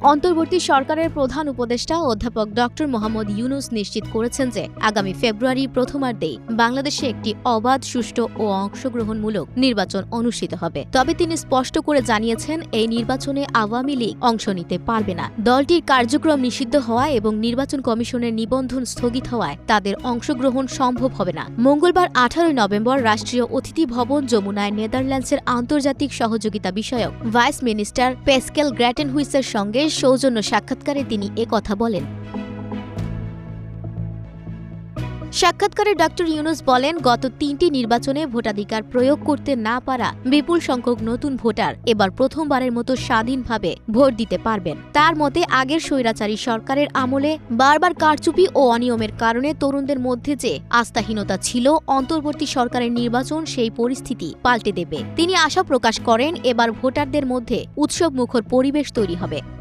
অন্তর্বর্তী সরকারের প্রধান উপদেষ্টা অধ্যাপক ডক্টর মোহাম্মদ ইউনুস নিশ্চিত করেছেন যে আগামী ফেব্রুয়ারি প্রথমার্ধেই বাংলাদেশে একটি অবাধ, সুষ্ঠু ও অংশগ্রহণমূলক নির্বাচন অনুষ্ঠিত হবে। তবে তিনি স্পষ্ট করে জানিয়েছেন, এই নির্বাচনে আওয়ামী লীগ অংশ নিতে পারবে না। দলটির কার্যক্রম নিষিদ্ধ হওয়া এবং নির্বাচন কমিশনের নিবন্ধন স্থগিত হওয়ায় তাদের অংশগ্রহণ সম্ভব হবে না। মঙ্গলবার আঠারোই নভেম্বর রাষ্ট্রীয় অতিথি ভবন যমুনায় নেদারল্যান্ডসের আন্তর্জাতিক সহযোগিতা বিষয়ক ভাইস মিনিস্টার পেস্কেল গ্র্যাটেনহুইসের সঙ্গে সৌজন্য সাক্ষাৎকারে তিনি একথা বলেন। সাক্ষাৎকারে ডক্টর ইউনুস বলেন, গত তিনটি নির্বাচনে ভোটাধিকার প্রয়োগ করতে না পারা বিপুল সংখ্যক নতুন ভোটার এবার প্রথমবারের মতো স্বাধীনভাবে ভোট দিতে পারবেন। তার মতে, আগের স্বৈরাচারী সরকারের আমলে বারবার কারচুপি ও অনিয়মের কারণে তরুণদের মধ্যে যে আস্থাহীনতা ছিল, অন্তর্বর্তী সরকারের নির্বাচন সেই পরিস্থিতি পাল্টে দেবে। তিনি আশা প্রকাশ করেন, এবার ভোটারদের মধ্যে উৎসব মুখর পরিবেশ তৈরি হবে।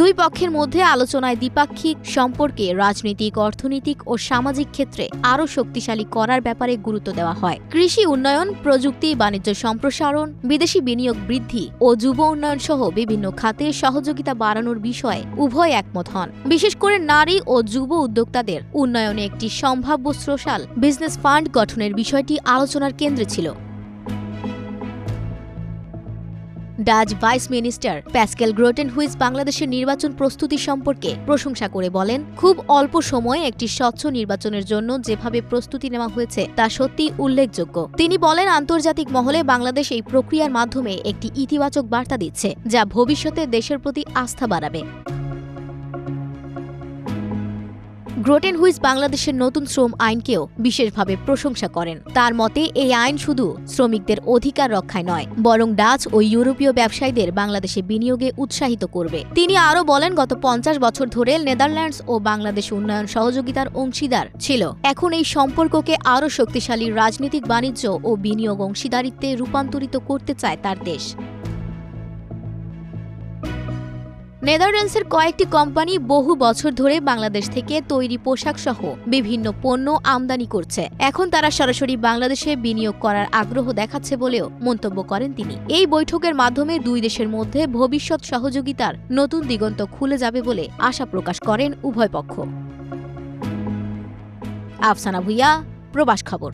দুই পক্ষের মধ্যে আলোচনায় দ্বিপাক্ষিক সম্পর্কে রাজনৈতিক, অর্থনৈতিক ও সামাজিক ক্ষেত্রে আরও শক্তিশালী করার ব্যাপারে গুরুত্ব দেওয়া হয়। কৃষি উন্নয়ন, প্রযুক্তি, বাণিজ্য সম্প্রসারণ, বিদেশি বিনিয়োগ বৃদ্ধি ও যুব উন্নয়ন সহ বিভিন্ন খাতে সহযোগিতা বাড়ানোর বিষয়ে উভয় একমত হন। বিশেষ করে নারী ও যুব উদ্যোক্তাদের উন্নয়নে একটি সম্ভাব্য সোশ্যাল বিজনেস ফান্ড গঠনের বিষয়টি আলোচনার কেন্দ্রে ছিল। Dutch vice minister Pascal Grooten, হুইস বাংলাদেশের নির্বাচন প্রস্তুতি সম্পর্কে প্রশংসা করে বলেন, খুব অল্প সময়ে একটি স্বচ্ছ নির্বাচনের জন্য যেভাবে প্রস্তুতি নেওয়া হয়েছে তা সত্যি উল্লেখযোগ্য। তিনি বলেন, আন্তর্জাতিক মহলে বাংলাদেশ এই প্রক্রিয়ার মাধ্যমে একটি ইতিবাচক বার্তা দিচ্ছে, যা ভবিষ্যতে দেশের প্রতি আস্থা বাড়াবে। গ্রোটেন হুইস বাংলাদেশের নতুন শ্রম আইনকেও বিশেষভাবে প্রশংসা করেন। তার মতে, এই আইন শুধু শ্রমিকদের অধিকার রক্ষায় নয়, বরং ডাচ ও ইউরোপীয় ব্যবসায়ীদের বাংলাদেশে বিনিয়োগে উৎসাহিত করবে। তিনি আরও বলেন, গত পঞ্চাশ বছর ধরে নেদারল্যান্ডস ও বাংলাদেশ উন্নয়ন সহযোগিতার অংশীদার ছিল। এখন এই সম্পর্ককে আরও শক্তিশালী রাজনৈতিক বাণিজ্য ও বিনিয়োগ অংশীদারিত্বে রূপান্তরিত করতে চায় তার দেশ। নেদারল্যান্ডসের কয়েকটি কোম্পানি বহু বছর ধরে বাংলাদেশ থেকে তৈরি পোশাক সহ বিভিন্ন পণ্য আমদানি করছে। এখন তারা সরাসরি বাংলাদেশে বিনিয়োগ করার আগ্রহ দেখাচ্ছে বলেও মন্তব্য করেন তিনি। এই বৈঠকের মাধ্যমে দুই দেশের মধ্যে ভবিষ্যৎ সহযোগিতার নতুন দিগন্ত খুলে যাবে বলে আশা প্রকাশ করেন উভয় পক্ষ। আফসানা ভুইয়া, প্রবাস খবর।